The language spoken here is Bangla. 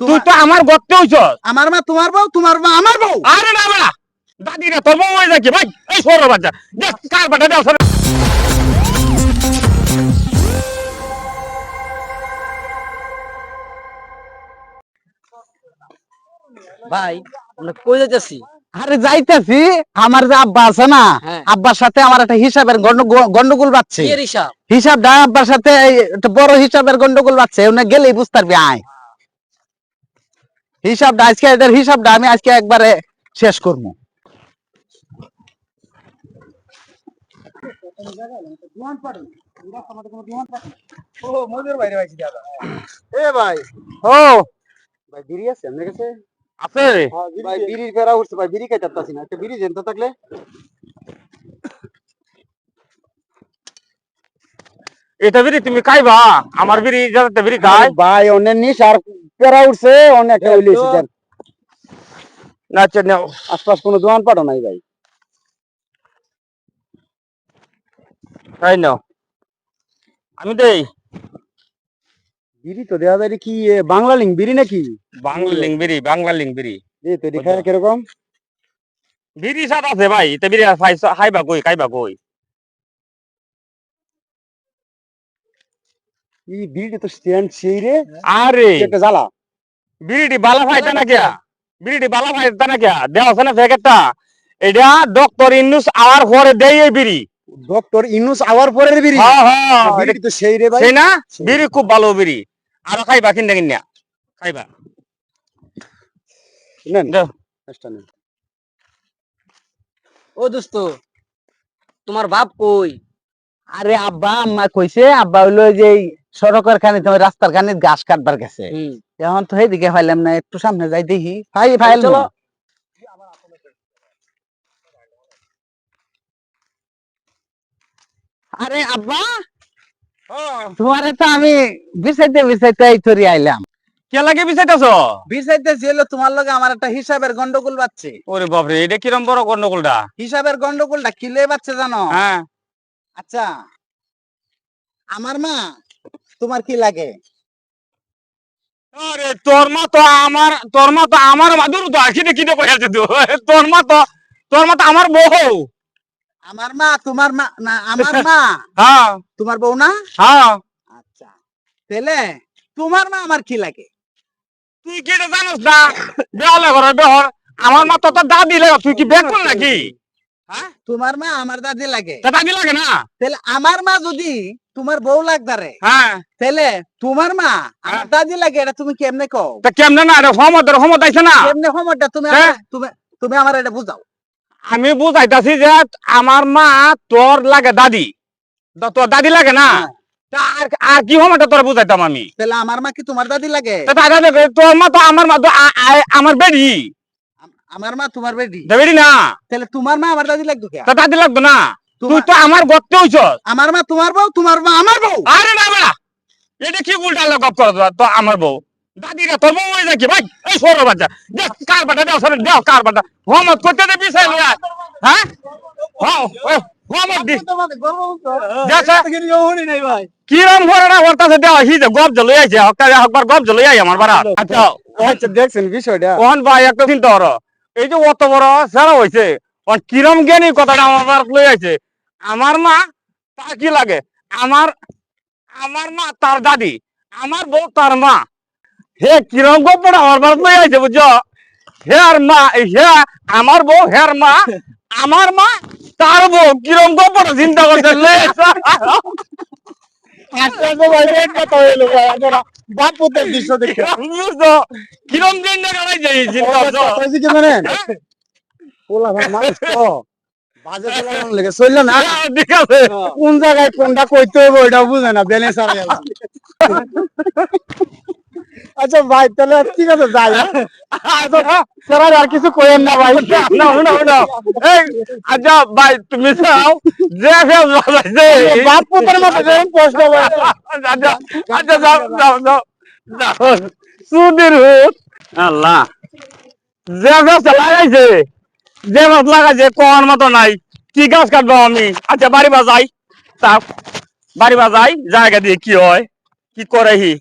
তুই তো আমার গত্তে হইছ আমার মা তোমার বউ তোমার মা আমার বউ। আরে না বেড়া দাদি তোর বউ হয়ে যাচ্ছে ভাই এই সর বাচ্চা দেখ কার বাটা দেও সর। ভাই আমরা কই যাইতেছি? আরে যাইতেছি আমার যে আব্বা আছে না হ্যাঁ। আব্বার সাথে আমার একটা হিসাবের গন্ড- গন্ডগোল বাচ্ছে হিসাবটা আব্বার সাথে একটা বড় হিসাবের গন্ডগোল বাচ্ছে ওনে গেলেই বুঝতে পারবি আয়। হিসাবটা আজকে এদের হিসাবটা আমি আজকে একবারে শেষ করব। ও মজুর বাইরে বাইছি দাদা। এ ভাই। ও। ভাই বিড়ি আছে আছে? ভাই বিড়ির ভাই বিড়ি খাইতে না। একটা বিড়ি দেন থাকলে এটা বিড়ি তুমি খাইবা আমার বিড়ি যাতে বিড়ি খাই ভাই অনেক নিস আর ফেরা উঠছে অনেক হইলে না আশপাশ কোনো দোকান পাঠো নাই ভাই। তাই নাও। আমি দেই। বিড়ি তো দেওয়া যায় কি বাংলা লিঙ্ক বিড়ি নাকি? বাংলা লিং বিড়ি বাংলা লিং বিড়ি। এই তো খায় কীরকম? বিড়ি সাত আছে ভাই এটা বিড়ি খাই খাইবা কই খাইবা কই? এই বিড়িটা তো স্ট্যান্ড সেই রে। আরে। একটা জ্বালা। বালা ফাইতা না কিয়া বিড়িটি বালা ফাইতা না কিয়া দেওয়া আছে না প্যাকেটটা এটা ডক্টর ইন্নুস আওয়ার পরে দেয় এই বিড়ি। ডক্টর ইনুস আওয়ার পরের বিড়ি। হ্যাঁ হ্যাঁ। বিড়ি তো সেই রে ভাই। সেই না? বিড়ি খুব ভালো বিড়ি। আর খাইবা কিনা কিনা খাইবা। নেন। দাও। পাঁচটা নেন। ও দোস্ত তোমার বাপ কই? আরে আব্বা আম্মা কইছে আব্বা হইল যে এই সড়কের খানি তোমার রাস্তার খানি ঘাস কাটবার গেছে। এখন তো সেইদিকে ফাইলাম না একটু সামনে যাই দেখি। ফাই ফাইল চলো। আরে আব্বা। তোমারে তো আমি বিছাইতে বিছাইতে এই তরি আইলাম। কে লাগে বিচাইতেছ বিছাইতে ছিল তোমার লগে আমার একটা হিসাবের গন্ডগোল বাচ্ছে ওরে এটা কিরম বড় গন্ডগোলটা? হিসাবের গন্ডগোলটা কি লয়ে বাচ্ছে জানো? হ্যাঁ। আচ্ছা। আমার মা তোমার কি লাগে? আরে তোর মা তো আমার তোর মা তো আমার মাদুর তো কিনে কিনে কই আছে তো তোর মা তো তোর মা তো আমার বউ। আমার মা তোমার মা না আমার মা। হ্যাঁ। তোমার বউ না? হ্যাঁ। আচ্ছা তাহলে তোমার মা আমার কি লাগে? তুই কি জানোস না? বেহলে ঘরে বেহর আমার মা তো তোর দাদি লাগে তুই কি বেক নাকি? তোমার মা আমার দাদি লাগে। দাদি লাগে না? তাহলে আমার মা যদি তোমার বউ লাগদারে হ্যাঁ। তাহলে তোমার মা আমার দাদি লাগে এটা তুমি কেমনে কও? তা কেমনে না এটা সমত সমত আইছে না। কেমনে তুমি হ্যাঁ। তুমি তুমি আমার এটা বুঝাও। আমি বুঝাইতাছি যে আমার মা তোর লাগে দাদি। তোর দাদি লাগে না? হ্যাঁ। আর আর কি সময়টা তোর বুঝাইতাম আমি? তাহলে আমার মা কি তোমার দাদি লাগে? তা তোর মা তো আমার মা তো আমার বেডি। আমার মা তোমার বেটি। বেডি না। তাহলে তোমার মা আমার দাদি লাগতো কে? দাদি লাগতো না। তুই তো আমার গত্তে হইছ আমার মা তোমার বউ তোমার মা আমার বউ। আরে না বেড়া এটা কি উল্টা গপ কর তো আমার বউ। দাদিরা তোর বউ হয়ে যাচ্ছে ভাই? এই সর বাচ্চা। দেখ কার বাটা দেও সর দেও কার বাটা। হোমত করতে দে বিষয় লয়া হ্যাঁ? হ্যাঁ হোমত দি। কিরম ঘরে না হরতাছে দেওয়া? হি যে গপ জ্বলে আইছে হকারে হকবার গপ জ্বলে আই আমার বাড়া। আচ্ছা। আচ্ছা দেখছেন বিষয়টা? ওহন ভাই একটা চিন্তা করো। এই যে অত বড় সারা ওর কিরম জ্ঞানী কথাটা আমার লই আইছে আমার মা তার কি লাগে আমার আমার মা তার দাদি আমার বউ তার মা হে কিরম গপ্পটা আমার বার লই আইছে বুঝছ হে আর মা হে আমার বউ হের মা আমার মা তার বউ কিরম গপ্পটা চিন্তা করছে লে আচ্ছা গো ভাই এক কথা হইল আপনারা দৃশ্য দেখে। কিরম দিন না যাই চিন্তা করছ কি জানেন? পোলা ভাই মানুষ তো। বাজে পোলা লেগে? চলল না? হ্যাঁ, ঠিক আছে। কোন জায়গায় কোনটা কইতে হবে ওইটা বুঝে না ব্যালেন্স আর আচ্ছা ভাই তাহলে ঠিক আছে যাই হ্যাঁ? স্যার আর কিছু কইেন না ভাই। না না না আচ্ছা ভাই তুমি যাও যে ফেল বাজাইছে বাপ পুতের মতো যেমন প্রশ্ন আচ্ছা আচ্ছা যাও যাও যাও যাও। আল্লাহ। যে গাছ লাগাইছে যে গাছ লাগাইছে কোয়ার মতো নাই। কি গাছ কাটবো আমি? আচ্ছা বাড়ি বাজাই। তা বাড়ি বাজাই জায়গা দিয়ে কি হয়? কি করে হি?